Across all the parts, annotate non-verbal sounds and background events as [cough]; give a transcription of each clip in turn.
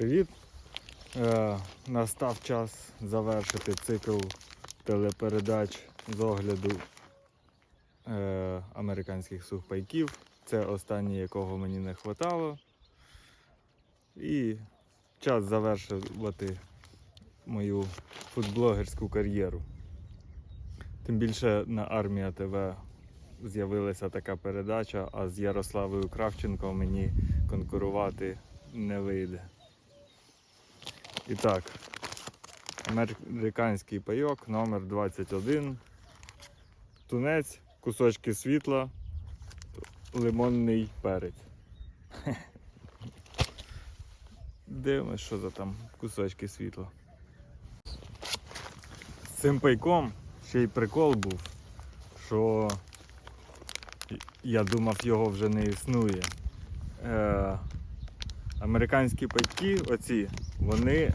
Привіт! Е, настав час завершити цикл телепередач з огляду е, американських сухпайків. Це останній, якого мені не вистачало. І час завершувати мою фудблогерську кар'єру. Тим більше на Армія ТВ з'явилася така передача, а з Ярославою Кравченко мені конкурувати не вийде. І так, американський пайок номер 21 Тунець, кусочки світла, лимонний перець. [laughs] Дивимось, що за там кусочки світла. З цим пайком ще й прикол був, що я думав, його вже не існує. Е, американські пайки, оці, вони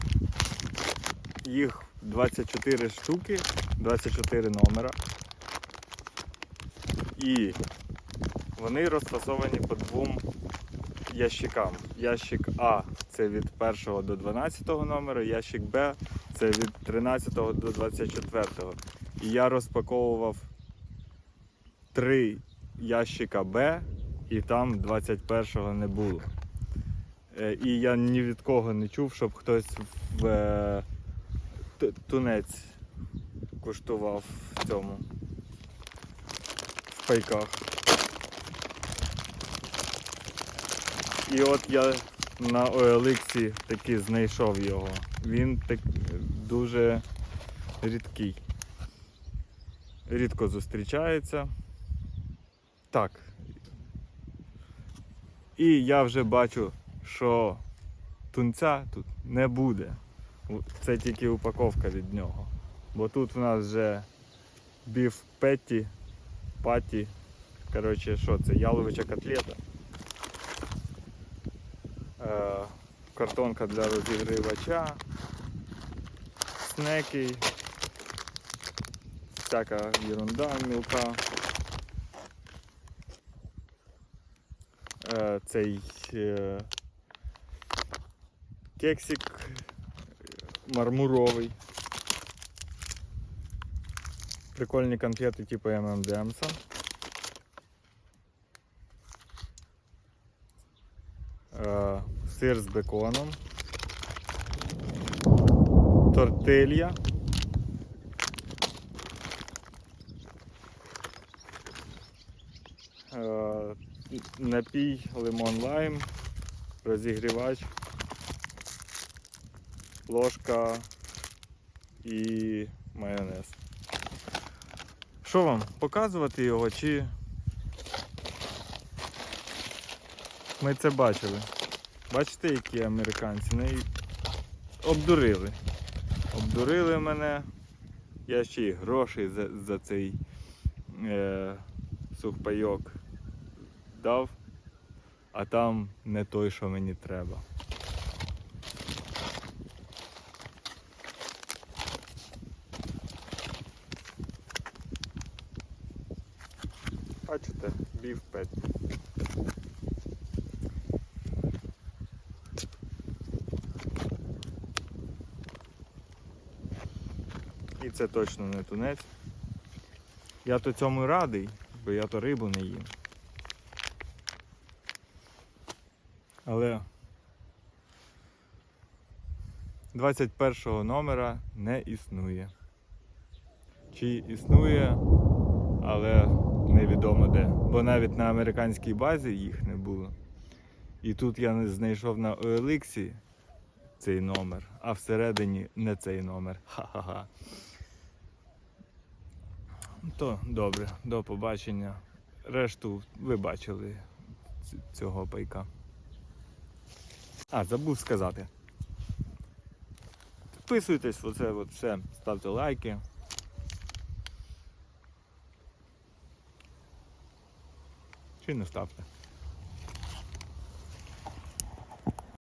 їх 24 штуки, 24 номера. І вони розфасовані по двом ящикам. Ящик А це від 1 до 12 номера, ящик Б це від 13 до 24. І я розпаковував три ящика Б, і там 21-го не було. Е, І я ні від кого не чув, щоб хтось в е, тунець куштував в цьому в пайках. І от я на OLX таки знайшов його. Він так дуже рідкий. Рідко зустрічається. Так. І я вже бачу, що тунця тут не буде. Це тільки упаковка від нього. Бо тут в нас вже біф петті, паті. Коротше, що це? Яловича котлета. Е, картонка для розігрівача, снеки, всяка ерунда мілка. Е, цей е, кексик мармуровий. Прикольні конфети типу M&M's. Е, Сир з беконом. Тортилья. Е, Напій лимон лайм, розігрівач, ложка і майонез. Що вам, показувати його чи ми це бачили? Бачите, які американці? Не обдурили. Обдурили мене. Я ще й грошей за, за цей е, сухпайок дав, а там не той, що мені треба. Бачите, бів пет. І це точно не тунець. Я то цьому радий, бо я то рибу не їм. Але 21 номера не існує. Чи існує, але невідомо де. Бо навіть на американській базі їх не було. І тут я знайшов на OLX цей номер, а всередині не цей номер. Ха-ха-ха. То добре, до побачення. Решту ви бачили цього пайка. А, забув сказати. Підписуйтесь, оце от все, ставте лайки. Чи не ставте.